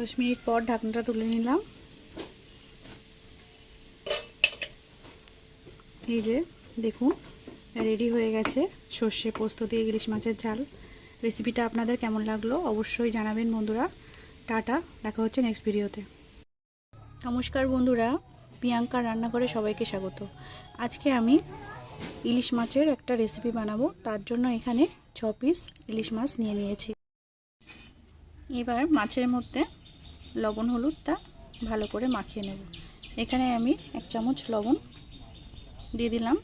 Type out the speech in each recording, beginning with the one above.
দশ মিনিট পর ঢাকনাটা তুলে নিলাম। এই যে, দেখুন, রেডি হয়ে গেছে সর্ষে পোস্ত দিয়ে ইলিশ মাছের ঝাল। রেসিপিটা আপনাদের কেমন লাগল অবশ্যই জানাবেন বন্ধুরা। টাটা, দেখা হচ্ছে নেক্সট ভিডিওতে নমস্কার বন্ধুরা প্রিয়াঙ্কার রান্নাঘরে সবাইকে স্বাগত। আজকে আমি ইলিশ মাছের একটা রেসিপি বানাবো, তার জন্য এখানে ছ পিস ইলিশ মাছ নিয়ে নিয়েছি। এবার মাছের মধ্যে লবণ হলুদটা ভালো করে মাখিয়ে নেব। এখানে আমি এক চামচ লবণ দিয়ে দিলাম।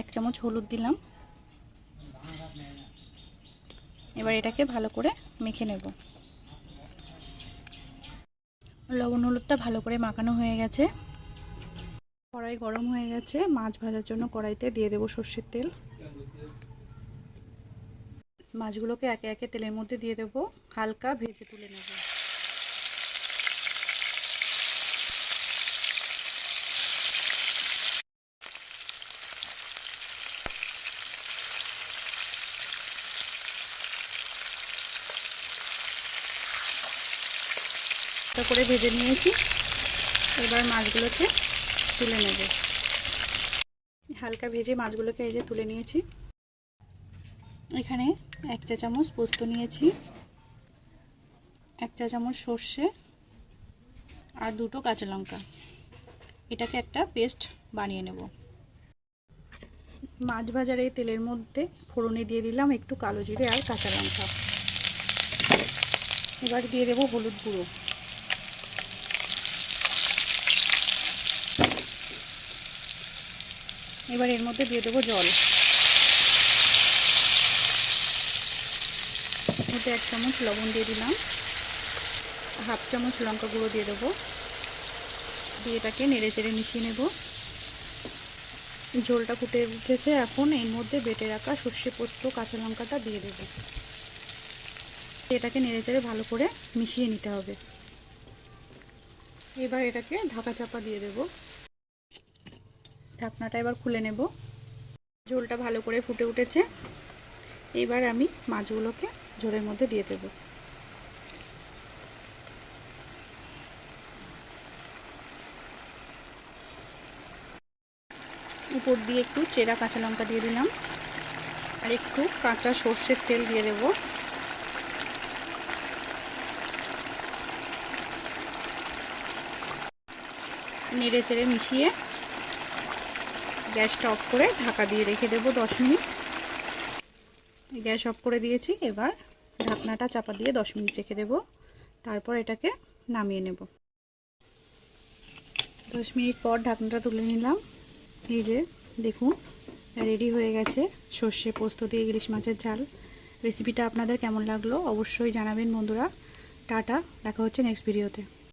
এক চামচ হলুদ দিলাম। এবার এটাকে ভালো করে মেখে নেব। লবণ হলুদটা ভালো করে মাখানো হয়ে গেছে। কড়াই গরম হয়ে গেছে। মাছ ভাজার জন্য কড়াইতে দিয়ে দেবো সর্ষের তেল। মাছগুলোকে একে একে তেলের মধ্যে দিয়ে দেবো। হালকা ভেজে তুলে নেব। করে ভেজে নিয়েছি। এবার মাছগুলোকে তুলে নেব। হালকা ভেজে মাছগুলোকে এই যে তুলে নিয়েছি। এখানে এক চা চামচ পোস্ত নিয়েছি, এক চা চামচ সর্ষে আর দুটো কাঁচা লঙ্কা। এটাকে একটা পেস্ট বানিয়ে নেব। মাছ ভাজার এই তেলের মধ্যে ফোড়নে দিয়ে দিলাম একটু কালো জিরে আর কাঁচা লঙ্কা। এবার দিয়ে দেবো হলুদ গুঁড়ো। এবার এর মধ্যে দিয়ে দেবো জল। মধ্যে এক চামচ লবণ দিয়ে দিলাম। হাফ চামচ লঙ্কা গুঁড়ো দিয়ে দেবো। দিয়ে এটাকে নেড়ে চেড়ে মিশিয়ে নেব। ঝোলটা ফুটে উঠেছে এখন এর মধ্যে বেটে রাখা সর্ষে পোস্ত, কাঁচা লঙ্কাটা দিয়ে দেবো। এটাকে নেড়ে চেড়ে ভালো করে মিশিয়ে নিতে হবে। এবার এটাকে ঢাকা চাপা দিয়ে দেবো। ঢাকনাটা এবার খুলে নেব। ঝোলটা ভালো করে ফুটে উঠেছে। এবার আমি মাছগুলোকে ঝোলের মধ্যে দিয়ে দেব। উপর দিয়ে একটু চেরা কাঁচা লঙ্কা দিয়ে দিলাম। আর একটু কাঁচা সর্ষের তেল দিয়ে দেব। নেড়ে চেড়ে মিশিয়ে গ্যাসটা অফ করে ঢাকা দিয়ে রেখে দেবো দশ মিনিট। গ্যাস অফ করে দিয়েছি, এবার ঢাকনাটা চাপা দিয়ে দশ মিনিট রেখে দেব। তারপর এটাকে নামিয়ে নেব। দশ মিনিট পর ঢাকনাটা তুলে নিলাম। এই যে, দেখুন, রেডি হয়ে গেছে সর্ষে পোস্ত দিয়ে ইলিশ মাছের ঝাল। রেসিপিটা আপনাদের কেমন লাগল অবশ্যই জানাবেন বন্ধুরা। টাটা, দেখা হচ্ছে নেক্সট ভিডিওতে